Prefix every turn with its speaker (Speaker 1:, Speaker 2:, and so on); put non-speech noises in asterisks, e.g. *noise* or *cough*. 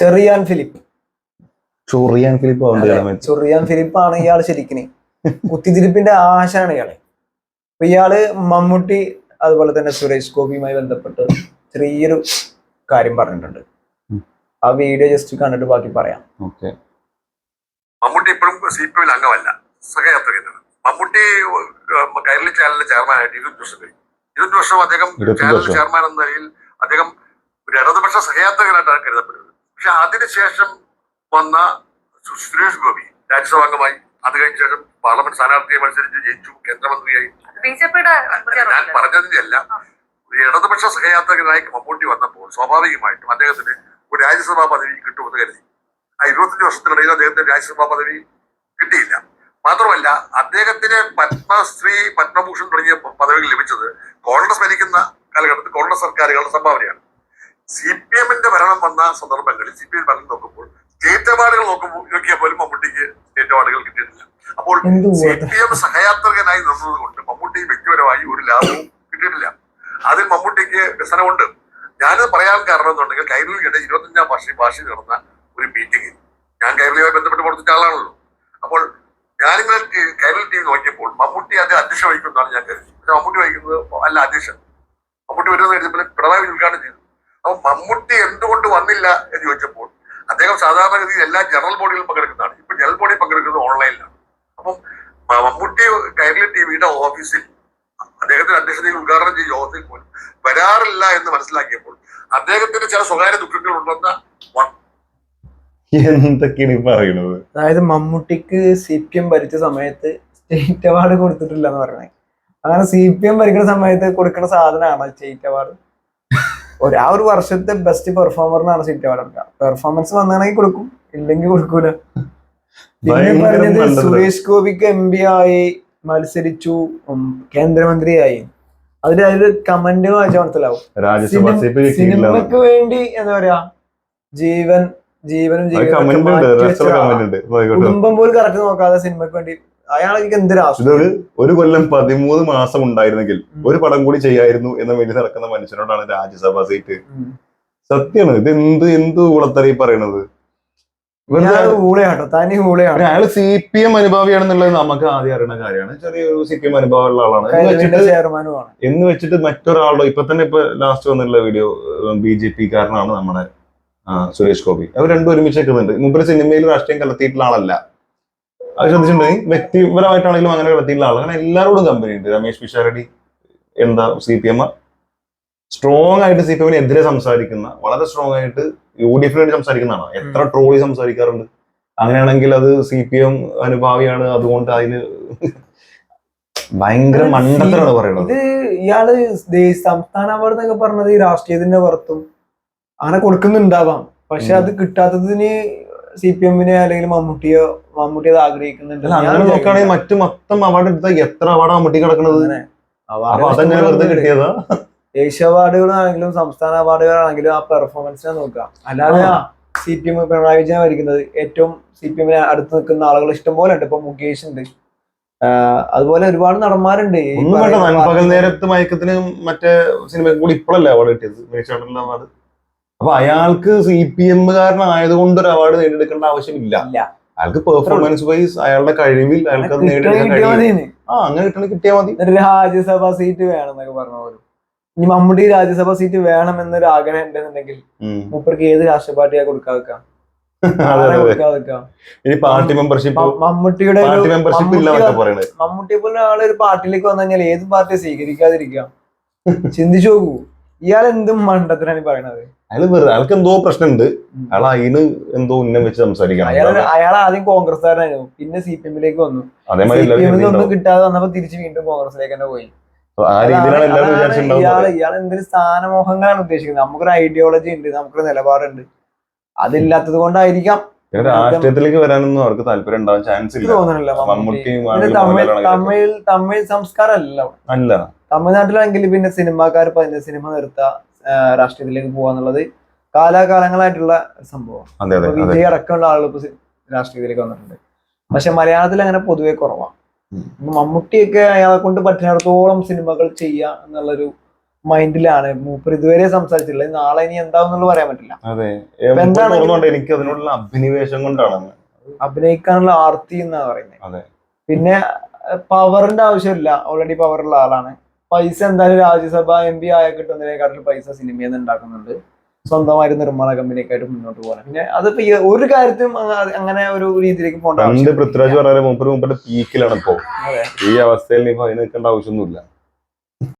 Speaker 1: ചെറിയാൻ ഫിലിപ്പ്.
Speaker 2: ചൊറിയാൻ ഫിലിപ്പ് ആവുന്നുണ്ട്
Speaker 1: ചൊറിയാൻ ഫിലിപ്പ് ആണ് ഇയാൾ ശരിക്കും കുത്തിത്തിരിപ്പിന്റെ ആശാണ് ഇയാൾ. അപ്പൊ ഇയാൾ മമ്മൂട്ടി അതുപോലെ തന്നെ സുരേഷ് ഗോപിയുമായി ബന്ധപ്പെട്ട് ചെറിയൊരു കാര്യം പറഞ്ഞിട്ടുണ്ട്. ആ വീഡിയോ ജസ്റ്റ് കണ്ടിട്ട് ബാക്കി പറയാം.
Speaker 2: ഓക്കെ.
Speaker 3: മമ്മൂട്ടി ഇപ്പോഴും സി പി എമ്മിൽ അംഗമല്ല. സഹയാത്രികനാണ്. മമ്മൂട്ടി കൈരളി ചാനലിന്റെ ചെയർമാനായിട്ട് ഇരുപത്തി വർഷം കഴിഞ്ഞു. ഇരുപത്തി വർഷം അദ്ദേഹം ചാനൽ ചെയർമാൻ എന്ന നിലയിൽ അദ്ദേഹം ഒരു ഇടതുപക്ഷ സഹയാത്രികനായിട്ടാണ് കരുതപ്പെടുന്നത്. പക്ഷെ അതിനുശേഷം വന്ന സുരേഷ് ഗോപി രാജ്യസഭാ അംഗമായി. അത് കഴിഞ്ഞ ശേഷം പാർലമെന്റ് സ്ഥാനാർത്ഥിയെ മത്സരിച്ച് ജയിച്ചു കേന്ദ്രമന്ത്രിയായി. ഞാൻ പറഞ്ഞതിന്റെ അല്ല ഒരു ഇടതുപക്ഷ സഹയാത്രികനായി മമ്മൂട്ടി വന്നപ്പോൾ സ്വാഭാവികമായിട്ടും അദ്ദേഹത്തിന് ഒരു രാജ്യസഭാ പദവി കിട്ടുമെന്ന് കരുതി. ആ ഇരുപത്തഞ്ച് വർഷത്തിനിടയിൽ അദ്ദേഹത്തിന് രാജ്യസഭാ പദവി കിട്ടിയില്ല. മാത്രമല്ല അദ്ദേഹത്തിന് പത്മശ്രീ പത്മഭൂഷൺ തുടങ്ങിയ പദവികൾ ലഭിച്ചത് കോൺഗ്രസ് ഭരിക്കുന്ന കാലഘട്ടത്തിൽ കോൺഗ്രസ് സർക്കാരുകളുടെ സംഭാവനയാണ്. സി പി എമ്മിന്റെ ഭരണം വന്ന സന്ദർഭങ്ങളിൽ സി പി എം ഭരണം നോക്കുമ്പോൾ സ്റ്റേറ്റ് അവാർഡുകൾ നോക്കുമ്പോൾ നോക്കിയാൽ പോലും മമ്മൂട്ടിക്ക് സ്റ്റേറ്റ് അവാർഡുകൾ കിട്ടിയിട്ടില്ല. അപ്പോൾ സി? പി എം സഹയാത്രികനായി നിന്നത് കൊണ്ട് മമ്മൂട്ടി വ്യക്തിപരമായി ഒരു ലാഭവും കിട്ടിയിട്ടില്ല. അതിൽ മമ്മൂട്ടിക്ക് വ്യസനമുണ്ട്. ഞാനത് പറയാൻ കാരണം എന്നുണ്ടെങ്കിൽ കൈരളിയുടെ ഇരുപത്തഞ്ചാം വർഷം ഭാഷ നടന്ന ഒരു മീറ്റിംഗിൽ ഞാൻ കൈരളിയുമായി ബന്ധപ്പെട്ട് പ്രവർത്തിച്ച ആളാണല്ലോ. അപ്പോൾ ഞാനിങ്ങനെ കൈരളി ടി വി നോക്കിയപ്പോൾ മമ്മൂട്ടി അത് അധ്യക്ഷ വഹിക്കുന്നതാണ് ഞാൻ കരുതി. പക്ഷെ മമ്മൂട്ടി വഹിക്കുന്നത് അല്ല അധ്യക്ഷൻ. മമ്മൂട്ടി വരുന്നത് കഴിഞ്ഞപ്പോൾ പിണറായി ഉദ്ഘാടനം ചെയ്തു. മമ്മൂട്ടി എന്തുകൊണ്ട് വന്നില്ല എന്ന് ചോദിച്ചപ്പോൾ അദ്ദേഹം സാധാരണഗതിയിൽ എല്ലാ ജനറൽ ബോഡിയിലും പങ്കെടുക്കുന്നതാണ്. ഇപ്പൊ ജനറൽ ബോഡി പങ്കെടുക്കുന്നത് ഓൺലൈനിലാണ്. അപ്പം മമ്മൂട്ടി കൈരളി ടി വിയുടെ ഓഫീസിൽ അദ്ദേഹത്തിന്റെ അധ്യക്ഷതയിൽ ഉദ്ഘാടനം ചെയ്ത ഓഫീസിൽ പോലും വരാറില്ല എന്ന് മനസ്സിലാക്കിയപ്പോൾ അദ്ദേഹത്തിന്റെ ചില സ്വകാര്യ ദുഃഖങ്ങൾ ഉണ്ടെന്ന
Speaker 2: എന്തൊക്കെയാണ് പറയുന്നത്?
Speaker 1: അതായത് മമ്മൂട്ടിക്ക് സി പി എം ഭരിച്ച സമയത്ത് സ്റ്റേറ്റ് അവാർഡ് കൊടുത്തിട്ടില്ല എന്ന് പറയണേ അങ്ങനെ സി പി എം ഭരിക്കുന്ന സമയത്ത് കൊടുക്കുന്ന സാധനമാണ് സ്റ്റേറ്റ് അവാർഡ്. ഒരു ആ ഒരു വർഷത്തെ ബെസ്റ്റ് പെർഫോമറിനാണ് സിറ്റി അവാർഡ് പെർഫോമൻസ് വന്നാണെങ്കിൽ കൊടുക്കും ഇല്ലെങ്കിൽ കൊടുക്കൂല. പിന്നെ പറഞ്ഞത് സുരേഷ് ഗോപിക്ക് എം പി ആയി മത്സരിച്ചു കേന്ദ്രമന്ത്രിയായി. അതിൽ അതിൽ കമന്റ് വായിച്ചാൽ മനസ്സിലാവും സിനിമക്ക് വേണ്ടി എന്താ പറയാ ജീവൻ ജീവനും
Speaker 2: പോയിക്കോട്ടെ.
Speaker 1: കുടുംബം പോലും കറക്റ്റ് നോക്കാതെ സിനിമക്ക് വേണ്ടി അയാൾക്ക് എന്ത് രാഷ്ട്രീയം
Speaker 2: ഇതൊരു ഒരു കൊല്ലം പതിമൂന്ന് മാസം ഉണ്ടായിരുന്നെങ്കിൽ ഒരു പടം കൂടി ചെയ്യായിരുന്നു എന്ന വേണ്ടി നടക്കുന്ന മനുഷ്യനോടാണ് രാജ്യസഭ സീറ്റ് സത്യമാണ്. ഇത് എന്ത് എന്ത് ഊളത്തറി പറയണത്? അയാൾ സി പി എം അനുഭാവിയാണെന്നുള്ളത് നമുക്ക് ആദ്യം അറിയുന്ന കാര്യമാണ്. ചെറിയൊരു സി പി എം അനുഭവമുള്ള ആളാണ്. എന്ന് വെച്ചിട്ട് മറ്റൊരാളുടെ ഇപ്പൊ തന്നെ ഇപ്പൊ ലാസ്റ്റ് വന്നിട്ടുള്ള വീഡിയോ ബി ജെ പി കാരനാണ് നമ്മുടെ സുരേഷ് ഗോപി. അവർ രണ്ടും ഒരുമിച്ച് നിൽക്കുന്നുണ്ട്. മുമ്പ് സിനിമയിൽ രാഷ്ട്രീയം കലർത്തിയിട്ടുള്ള ആളല്ല. അത് ശ്രദ്ധിച്ചിട്ടുണ്ടെങ്കിൽ വ്യക്തിപരമായിട്ടാണെങ്കിലും അങ്ങനെ പറ്റിയിട്ടുള്ള ആളാണ്. അങ്ങനെ എല്ലാവരോടും കമ്പനി ഉണ്ട്. രമേശ് പിഷാരടി എന്താ സി പി എം സ്ട്രോങ് ആയിട്ട് സി പി എമ്മിനെതിരെ സംസാരിക്കുന്ന വളരെ സ്ട്രോങ് ആയിട്ട് യു ഡി എഫിന് വേണ്ടി സംസാരിക്കുന്നതാണ്. എത്ര ട്രോളി സംസാരിക്കാറുണ്ട്. അങ്ങനെയാണെങ്കിൽ അത് സി പി എം അനുഭാവിയാണ്. അതുകൊണ്ട് അതിന് ഭയങ്കര മണ്ടത്തരാണ് പറയുന്നത്.
Speaker 1: ഇത് ഇയാൾ സംസ്ഥാന അവാർഡ് എന്നൊക്കെ പറഞ്ഞത് ഈ രാഷ്ട്രീയത്തിന്റെ പുറത്തും. അങ്ങനെ കൊടുക്കുന്നുണ്ടാവാം. പക്ഷെ അത് കിട്ടാത്തതിന് സി പി എമ്മിനെ അല്ലെങ്കിൽ മമ്മൂട്ടിയോ മമ്മൂട്ടി അത് ആഗ്രഹിക്കുന്നുണ്ട്. ഞാൻ
Speaker 2: അങ്ങനെ നോക്കുകയാണെങ്കിൽ മറ്റു മൊത്തം അവാർഡ് എടുത്താൽ എത്ര അവാർഡ് മമ്മൂട്ടി കിടക്കുന്നത് വെറുതെ കിട്ടിയതാ?
Speaker 1: ദേശീയ അവാർഡുകളാണെങ്കിലും സംസ്ഥാന അവാർഡുകളാണെങ്കിലും ആ പെർഫോമൻസിനെ നോക്കുക. അല്ലാതെ. C P M Pinarayi Vijayan ഭരിക്കുന്നത്. ഏറ്റവും സി പി എമ്മിനെ അടുത്ത് നിൽക്കുന്ന ആളുകൾ ഇഷ്ടം പോലെ ഉണ്ട്. ഇപ്പൊ മുകേഷ് ഉണ്ട്. അതുപോലെ ഒരുപാട് നടന്മാരുണ്ട്.
Speaker 2: നൻപകൽ നേരത്ത് മയക്കത്തിന് മറ്റേ സിനിമ കൂടി ഇപ്പോഴല്ലേ അവാർഡ് കിട്ടിയത്? അവാർഡ്. അപ്പൊ അയാൾക്ക് സി പി എമ്മുകാരനായതുകൊണ്ട് ഒരു അവാർഡ് നേടിയെടുക്കേണ്ട ആവശ്യമില്ല. അയാൾക്ക് പെർഫോമൻസ് വൈസ് അയാളുടെ കഴിവിൽ അയാൾക്ക് അത് നേടിയെടുക്കാൻ കഴിയും ആ അങ്ങനെ കിട്ടണ കിട്ടിയാൽ മതി.
Speaker 1: രാജ്യസഭാ സീറ്റ് വേണം എന്നൊക്കെ പറഞ്ഞ പോലും. ഇനി മമ്മൂട്ടി രാജ്യസഭ സീറ്റ് വേണം എന്നൊരു ആഗ്രഹം ഉണ്ടെന്നുണ്ടെങ്കിൽ. മൂപ്പർക്ക് ഏത് രാഷ്ട്രീയ പാർട്ടിയാ *laughs* ആരെ
Speaker 2: ഇനി പാർട്ടി മെമ്പർഷിപ്പ്
Speaker 1: മമ്മൂട്ടിയുടെ മമ്മൂട്ടിയെ പോലെ ആൾ ഒരു പാർട്ടിയിലേക്ക് വന്നു കഴിഞ്ഞാൽ ഏത് പാർട്ടിയെ സ്വീകരിക്കാതിരിക്കാം ചിന്തിച്ചു നോക്കൂ. ഇയാൾ എന്തും മണ്ടത്തിനാണ് പറയണത്.
Speaker 2: അയാൾ വെറുതെ അയാൾക്ക് എന്തോ പ്രശ്നമുണ്ട്. അയാൾ അതിന് എന്തോ ഉന്നം വെച്ച് സംസാരിക്കണം.
Speaker 1: അയാൾ അയാൾ ആദ്യം കോൺഗ്രസ്സുകാരനായിരുന്നു. പിന്നെ സി പി എമ്മിലേക്ക് വന്നു.
Speaker 2: അതേമാതിരി
Speaker 1: ഒന്നും കിട്ടാതെ വന്നപ്പോ തിരിച്ച് വീണ്ടും കോൺഗ്രസിലേക്ക് തന്നെ പോയി
Speaker 2: ആ രീതിയിലാണ് എല്ലാവരും
Speaker 1: ഇയാൾ എന്തൊരു സ്ഥാനമോഹങ്ങളാണ് ഉദ്ദേശിക്കുന്നത്. നമുക്കൊരു ഐഡിയോളജി ഉണ്ട് നമുക്കൊരു നിലപാടുണ്ട്. അതില്ലാത്തത് കൊണ്ടായിരിക്കാം.
Speaker 2: പിന്നെ രാഷ്ട്രീയത്തിലേക്ക് വരാനൊന്നും അവർക്ക് താല്പര്യം ഉണ്ടാവാൻ ചാൻസ് ഇല്ല.
Speaker 1: തോന്നണല്ലോ. മമ്മൂട്ടി തമിഴ് തമിഴ് സംസ്കാരം അല്ലല്ലോ
Speaker 2: അല്ല.
Speaker 1: തമിഴ്നാട്ടിലാണെങ്കിൽ പിന്നെ സിനിമാക്കാർ പറഞ്ഞ സിനിമ നിർത്താ രാഷ്ട്രീയത്തിലേക്ക് പോവാന്നുള്ളത് കാലാകാലങ്ങളായിട്ടുള്ള സംഭവം വിജയ് അടക്കമുള്ള ആളുകൾ ഇപ്പൊ രാഷ്ട്രീയത്തിലേക്ക് വന്നിട്ടുണ്ട്. പക്ഷെ മലയാളത്തിൽ അങ്ങനെ പൊതുവെ കുറവാണ് മമ്മൂട്ടിയൊക്കെ അയാളെ കൊണ്ട് പറ്റുന്നിടത്തോളം സിനിമകൾ ചെയ്യുക എന്നുള്ളൊരു മൈൻഡിലാണ് മൂപ്പർ ഇതുവരെ സംസാരിച്ചിട്ടുള്ളത്. നാളെ ഇനി എന്താവുന്നുള്ളത് പറയാൻ പറ്റില്ല. എന്താണ്
Speaker 2: എനിക്ക് അതിനുള്ള അഭിനിവേശം കൊണ്ടാണ്.
Speaker 1: അഭിനയിക്കാനുള്ള ആർത്തി എന്നാ പറയുന്നത്. പിന്നെ പവറിന്റെ ആവശ്യമില്ല. ഓൾറെഡി പവറുള്ള ആളാണ്. പൈസ എന്തായാലും രാജ്യസഭ എം പി ആയ കിട്ടുന്നതിനെക്കാട്ടിലും പൈസ സിനിമയിൽ നിന്ന് ഉണ്ടാക്കുന്നുണ്ട്. സ്വന്തമായിട്ട് നിർമ്മാണ കമ്പനിയൊക്കെ ആയിട്ട് മുന്നോട്ട് പോകാൻ പിന്നെ അതിപ്പോ ഒരു കാര്യത്തിലും അങ്ങനെ ഒരു രീതിയിലേക്ക് പോകേണ്ട
Speaker 2: പൃഥ്വിരാജ് പറഞ്ഞാൽ മൂപ്പര് മൂപ്പരുടെ പീക്കിലാണ് ഇപ്പോ. ഈ അവസ്ഥയിൽ ഇപ്പൊ അതിന് നിൽക്കേണ്ട ആവശ്യമൊന്നുമില്ല.